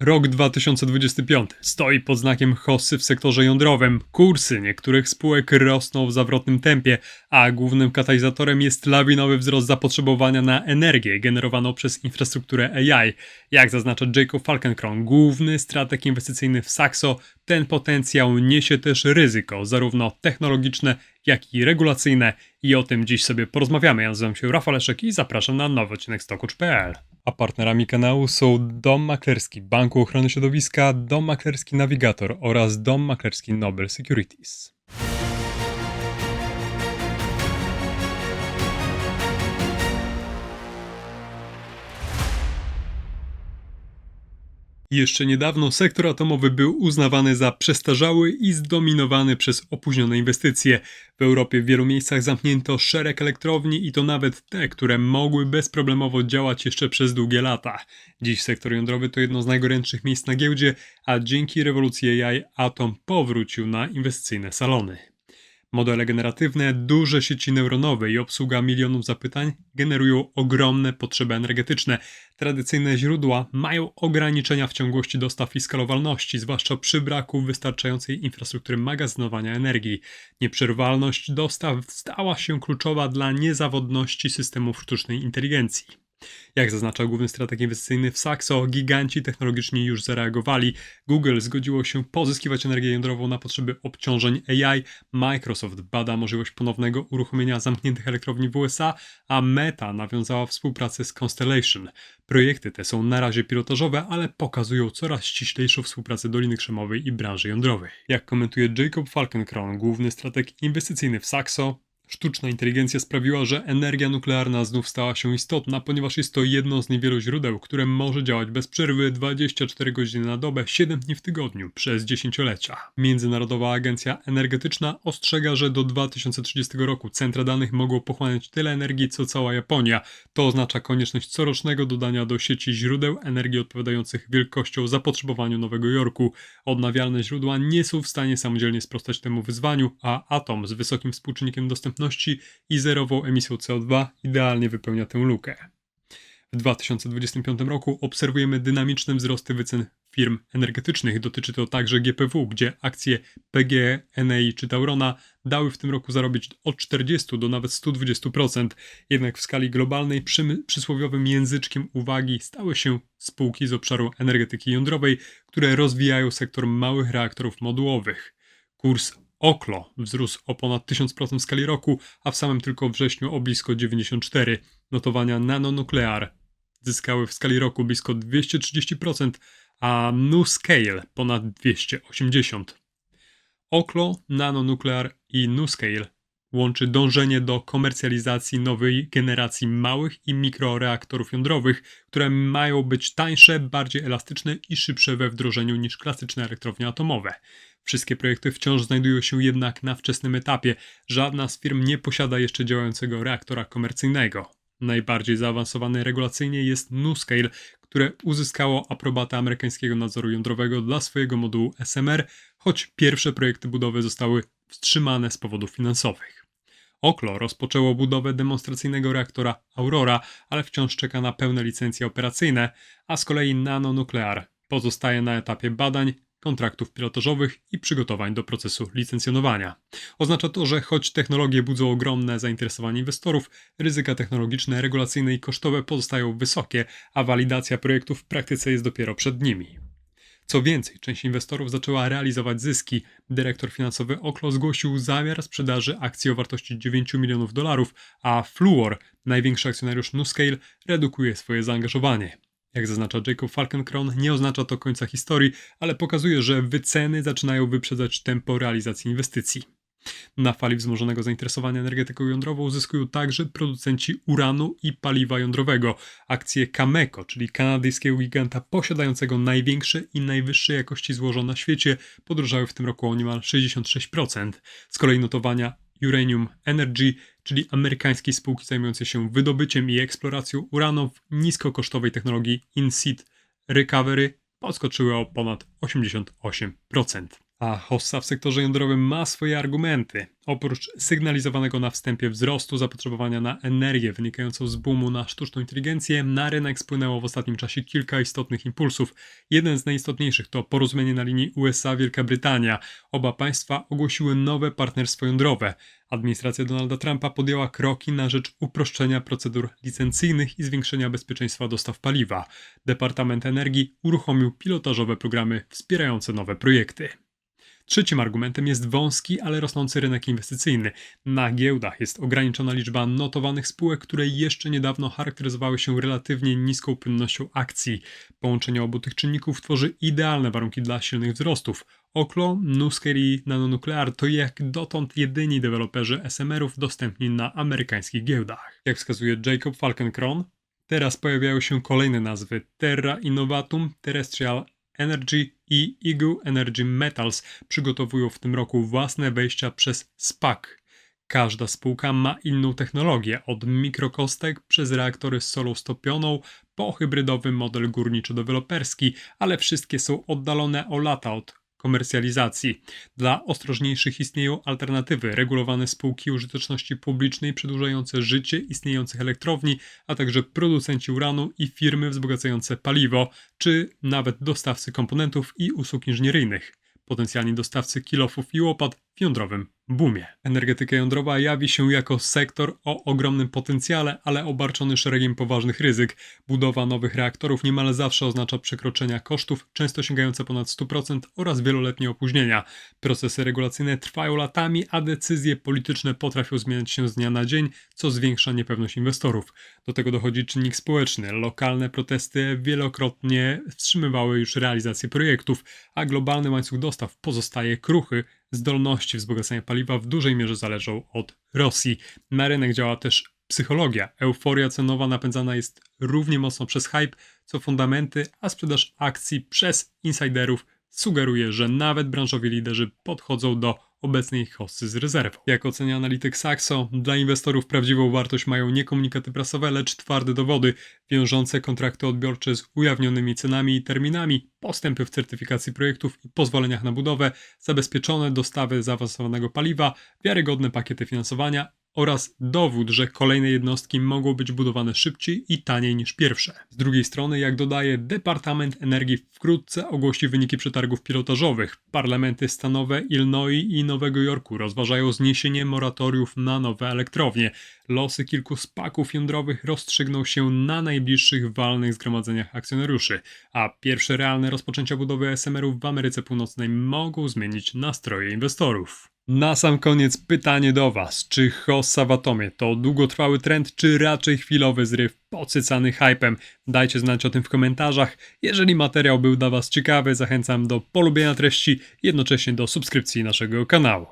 Rok 2025 stoi pod znakiem hossy w sektorze jądrowym. Kursy niektórych spółek rosną w zawrotnym tempie, a głównym katalizatorem jest lawinowy wzrost zapotrzebowania na energię generowaną przez infrastrukturę AI. Jak zaznacza Jacob Falkenkron, główny strateg inwestycyjny w Saxo, ten potencjał niesie też ryzyko, zarówno technologiczne, jak i regulacyjne. I o tym dziś sobie porozmawiamy. Ja nazywam się Rafał Leszek i zapraszam na nowy odcinek Stockucz.pl. A partnerami kanału są Dom Maklerski Banku Ochrony Środowiska, Dom Maklerski Navigator oraz Dom Maklerski Nobel Securities. Jeszcze niedawno sektor atomowy był uznawany za przestarzały i zdominowany przez opóźnione inwestycje. W Europie w wielu miejscach zamknięto szereg elektrowni i to nawet te, które mogły bezproblemowo działać jeszcze przez długie lata. Dziś sektor jądrowy to jedno z najgorętszych miejsc na giełdzie, a dzięki rewolucji AI Atom powrócił na inwestycyjne salony. Modele generatywne, duże sieci neuronowe i obsługa milionów zapytań generują ogromne potrzeby energetyczne. Tradycyjne źródła mają ograniczenia w ciągłości dostaw i skalowalności, zwłaszcza przy braku wystarczającej infrastruktury magazynowania energii. Nieprzerwalność dostaw stała się kluczowa dla niezawodności systemów sztucznej inteligencji. Jak zaznacza główny strateg inwestycyjny w Saxo, giganci technologiczni już zareagowali. Google zgodziło się pozyskiwać energię jądrową na potrzeby obciążeń AI, Microsoft bada możliwość ponownego uruchomienia zamkniętych elektrowni w USA, a Meta nawiązała współpracę z Constellation. Projekty te są na razie pilotażowe, ale pokazują coraz ściślejszą współpracę Doliny Krzemowej i branży jądrowej. Jak komentuje Jacob Falkenkron, główny strateg inwestycyjny w Saxo, Sztuczna inteligencja sprawiła, że energia nuklearna znów stała się istotna, ponieważ jest to jedno z niewielu źródeł, które może działać bez przerwy 24 godziny na dobę, 7 dni w tygodniu przez dziesięciolecia. Międzynarodowa Agencja Energetyczna ostrzega, że do 2030 roku centra danych mogą pochłaniać tyle energii co cała Japonia. To oznacza konieczność corocznego dodania do sieci źródeł energii odpowiadających wielkością zapotrzebowaniu Nowego Jorku. Odnawialne źródła nie są w stanie samodzielnie sprostać temu wyzwaniu, a atom z wysokim współczynnikiem dostępności i zerową emisją CO2 idealnie wypełnia tę lukę. W 2025 roku obserwujemy dynamiczne wzrosty wycen firm energetycznych. Dotyczy to także GPW, gdzie akcje PGE, Enei czy Taurona dały w tym roku zarobić od 40 do nawet 120%. Jednak w skali globalnej przy, przysłowiowym języczkiem uwagi stały się spółki z obszaru energetyki jądrowej, które rozwijają sektor małych reaktorów modułowych. Kurs Oklo wzrósł o ponad 1000% w skali roku, a w samym tylko wrześniu o blisko 94. Notowania Nanonuclear zyskały w skali roku blisko 230%, a NuScale ponad 280%. Oklo, Nanonuclear i NuScale łączy dążenie do komercjalizacji nowej generacji małych i mikroreaktorów jądrowych, które mają być tańsze, bardziej elastyczne i szybsze we wdrożeniu niż klasyczne elektrownie atomowe. Wszystkie projekty wciąż znajdują się jednak na wczesnym etapie. Żadna z firm nie posiada jeszcze działającego reaktora komercyjnego. Najbardziej zaawansowany regulacyjnie jest NuScale, które uzyskało aprobatę amerykańskiego nadzoru jądrowego dla swojego modułu SMR, choć pierwsze projekty budowy zostały wstrzymane z powodów finansowych. Oklo rozpoczęło budowę demonstracyjnego reaktora Aurora, ale wciąż czeka na pełne licencje operacyjne, a z kolei Nano Nuclear pozostaje na etapie badań kontraktów pilotażowych i przygotowań do procesu licencjonowania. Oznacza to, że choć technologie budzą ogromne zainteresowanie inwestorów, ryzyka technologiczne, regulacyjne i kosztowe pozostają wysokie, a walidacja projektów w praktyce jest dopiero przed nimi. Co więcej, część inwestorów zaczęła realizować zyski. Dyrektor finansowy Oklo zgłosił zamiar sprzedaży akcji o wartości 9 milionów dolarów, a Fluor, największy akcjonariusz NuScale, redukuje swoje zaangażowanie. Jak zaznacza Jacob Falkenkron, nie oznacza to końca historii, ale pokazuje, że wyceny zaczynają wyprzedzać tempo realizacji inwestycji. Na fali wzmożonego zainteresowania energetyką jądrową zyskują także producenci uranu i paliwa jądrowego. Akcje Cameco, czyli kanadyjskiego giganta posiadającego największe i najwyższej jakości złoża na świecie, podrożały w tym roku o niemal 66%. Z kolei notowania Uranium Energy, czyli amerykańskiej spółki zajmującej się wydobyciem i eksploracją uranu w niskokosztowej technologii in-seed recovery, podskoczyły o ponad 88%. A Hossa w sektorze jądrowym ma swoje argumenty. Oprócz sygnalizowanego na wstępie wzrostu zapotrzebowania na energię wynikającą z boomu na sztuczną inteligencję, na rynek spłynęło w ostatnim czasie kilka istotnych impulsów. Jeden z najistotniejszych to porozumienie na linii USA-Wielka Brytania. Oba państwa ogłosiły nowe partnerstwo jądrowe. Administracja Donalda Trumpa podjęła kroki na rzecz uproszczenia procedur licencyjnych i zwiększenia bezpieczeństwa dostaw paliwa. Departament Energii uruchomił pilotażowe programy wspierające nowe projekty. Trzecim argumentem jest wąski, ale rosnący rynek inwestycyjny. Na giełdach jest ograniczona liczba notowanych spółek, które jeszcze niedawno charakteryzowały się relatywnie niską płynnością akcji. Połączenie obu tych czynników tworzy idealne warunki dla silnych wzrostów. Oklo, Nusker i Nanonuclear to jak dotąd jedyni deweloperzy SMR-ów dostępni na amerykańskich giełdach. Jak wskazuje Jacob Falkenkron, teraz pojawiają się kolejne nazwy Terra Innovatum, Terrestrial Energy i Eagle Energy Metals przygotowują w tym roku własne wejścia przez SPAC. Każda spółka ma inną technologię, od mikrokostek przez reaktory z solą stopioną po hybrydowy model górniczo-deweloperski, ale wszystkie są oddalone o lata od komercjalizacji. Dla ostrożniejszych istnieją alternatywy, regulowane spółki użyteczności publicznej przedłużające życie istniejących elektrowni, a także producenci uranu i firmy wzbogacające paliwo, czy nawet dostawcy komponentów i usług inżynieryjnych. Potencjalni dostawcy kilofów i łopat w jądrowym boomie. Energetyka jądrowa jawi się jako sektor o ogromnym potencjale, ale obarczony szeregiem poważnych ryzyk. Budowa nowych reaktorów niemal zawsze oznacza przekroczenia kosztów, często sięgające ponad 100% oraz wieloletnie opóźnienia. Procesy regulacyjne trwają latami, a decyzje polityczne potrafią zmieniać się z dnia na dzień, co zwiększa niepewność inwestorów. Do tego dochodzi czynnik społeczny. Lokalne protesty wielokrotnie wstrzymywały już realizację projektów, a globalny łańcuch dostaw pozostaje kruchy, zdolności wzbogacania paliwa w dużej mierze zależą od Rosji. Na rynek działa też psychologia. Euforia cenowa napędzana jest równie mocno przez hype, co fundamenty, a sprzedaż akcji przez insiderów sugeruje, że nawet branżowi liderzy podchodzą do obecnej hossy z rezerwą. Jak ocenia analityk Saxo, dla inwestorów prawdziwą wartość mają nie komunikaty prasowe, lecz twarde dowody, wiążące kontrakty odbiorcze z ujawnionymi cenami i terminami, postępy w certyfikacji projektów i pozwoleniach na budowę, zabezpieczone dostawy zaawansowanego paliwa, wiarygodne pakiety finansowania oraz dowód, że kolejne jednostki mogą być budowane szybciej i taniej niż pierwsze. Z drugiej strony, jak dodaje Departament Energii wkrótce ogłosi wyniki przetargów pilotażowych. Parlamenty stanowe Illinois i Nowego Jorku rozważają zniesienie moratoriów na nowe elektrownie. Losy kilku spaków jądrowych rozstrzygną się na najbliższych walnych zgromadzeniach akcjonariuszy, a pierwsze realne rozpoczęcia budowy SMR-ów w Ameryce Północnej mogą zmienić nastroje inwestorów. Na sam koniec pytanie do Was. Czy Hossa w Atomie to długotrwały trend, czy raczej chwilowy zryw pocycany hypem? Dajcie znać o tym w komentarzach. Jeżeli materiał był dla Was ciekawy, zachęcam do polubienia treści, jednocześnie do subskrypcji naszego kanału.